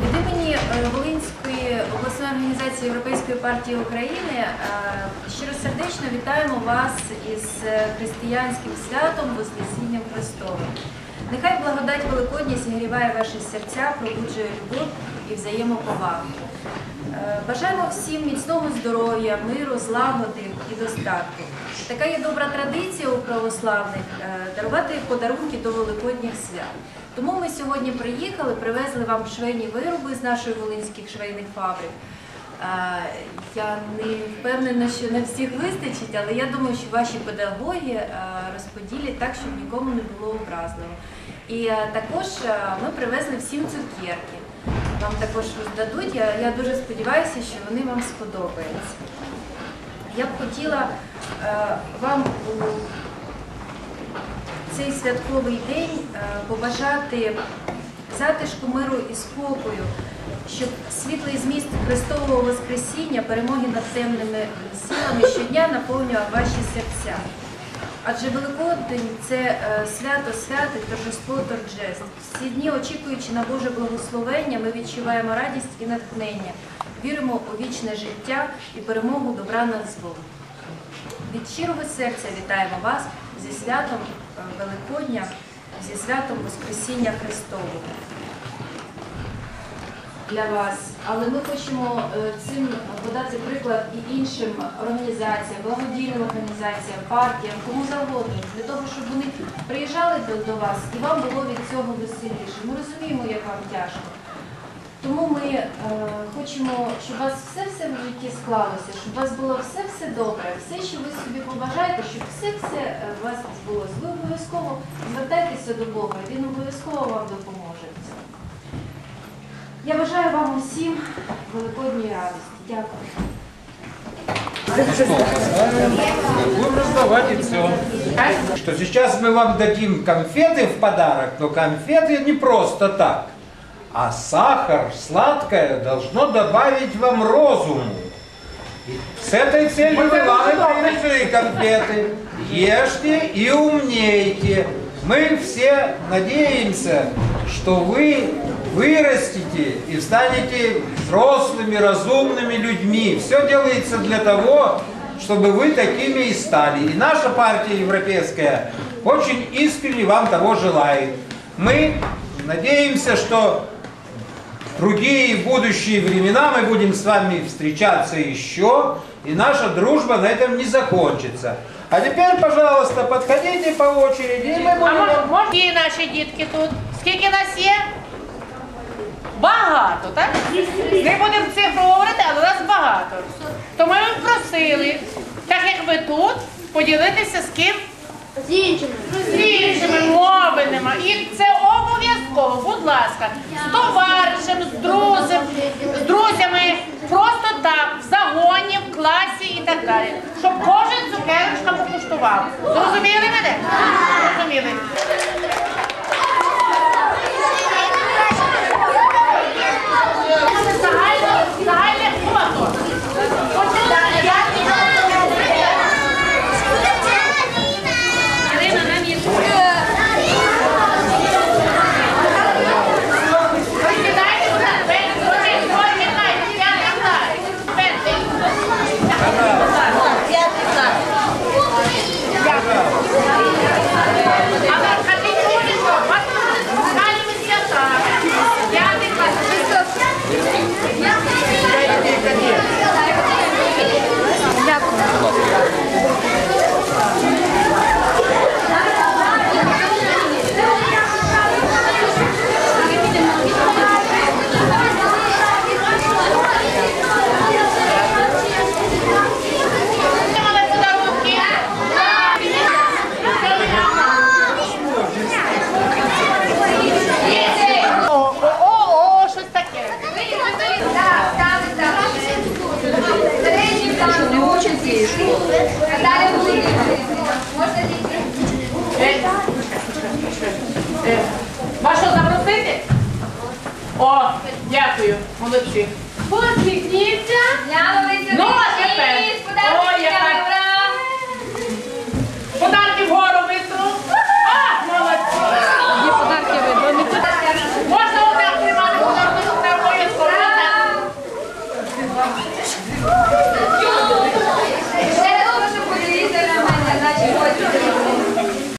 Від імені е, Волинської обласної організації Європейської партії України е, щиросердечно вітаємо вас із е, християнським святом Воскресінням Христовим. Нехай благодать Великодня зігріває ваші серця, пробуджує любов і взаємоповагу. Бажаємо всім міцного здоров'я, миру, злагоди і достатку. Така є добра традиція у православних дарувати подарунки до Великодніх свят. Тому ми сьогодні приїхали, привезли вам швейні вироби з нашої волинських швейних фабрик. Е, Я не впевнена, що не всіх вистачить, але я думаю, що ваші педагоги е, розподілять так, щоб нікому не було образливо. І е, також ми привезли всім цукерки. Вам також роздадуть. Я, я дуже сподіваюся, що вони вам сподобаються. Я б хотіла вам цей святковий день е, побажати затишку миру і спокою, щоб світлий зміст Христового Воскресіння, перемоги над темними силами щодня наповнював ваші серця. Адже Великодень це е, свято святих, торжество торжеств. Всі дні, очікуючи на Боже благословення, ми відчуваємо радість і натхнення, віримо у вічне життя і перемогу добра над злом. Від щирого серця вітаємо вас зі святом е, Великодня, зі святом Воскресіння Христового для вас. Але ми хочемо е, цим подати приклад і іншим організаціям, благодійним організаціям, партіям, кому завгодно, для того, щоб вони приїжджали до, до вас і вам було від цього веселіше. Ми розуміємо, як вам тяжко. Тому ми е, хочемо, щоб у вас все-все в житті склалося, щоб у вас було все-все добре, все, що ви собі побажаєте, щоб все-все е, у вас збулося. Ви обов'язково звертайтеся до Бога, Він обов'язково вам допоможе в цьому. Я бажаю вам усім великодньої радості. Дякую. Будем раздавать и все. Что сейчас мы вам дадим конфеты в подарок, но конфеты не просто так. А сахар, сладкое, должно добавить вам розуму. С этой целью мы вам и принесли конфеты. Ешьте и умнейте. Мы все надеемся, что вы вырастете и станете взрослыми, разумными людьми. Все делается для того, чтобы вы такими и стали. И наша партия европейская очень искренне вам того желает. Мы надеемся, что другие будущие времена мы будем с вами встречаться еще, и наша дружба на этом не закончится. А теперь, пожалуйста, подходите по очереди, и мы А будем... може, вам- може які наші дітки тут? Скільки нас є? Багато, так? Не будемо цифру говорити, але нас багато. То ми вас просили, так як ви тут, поділитися з ким? З іншими. З іншими мови нема. І це обов'язково, будь ласка, з далі. Щоб кожен цукерочка покуштував. Зрозуміли мене? Зрозуміли. não vai.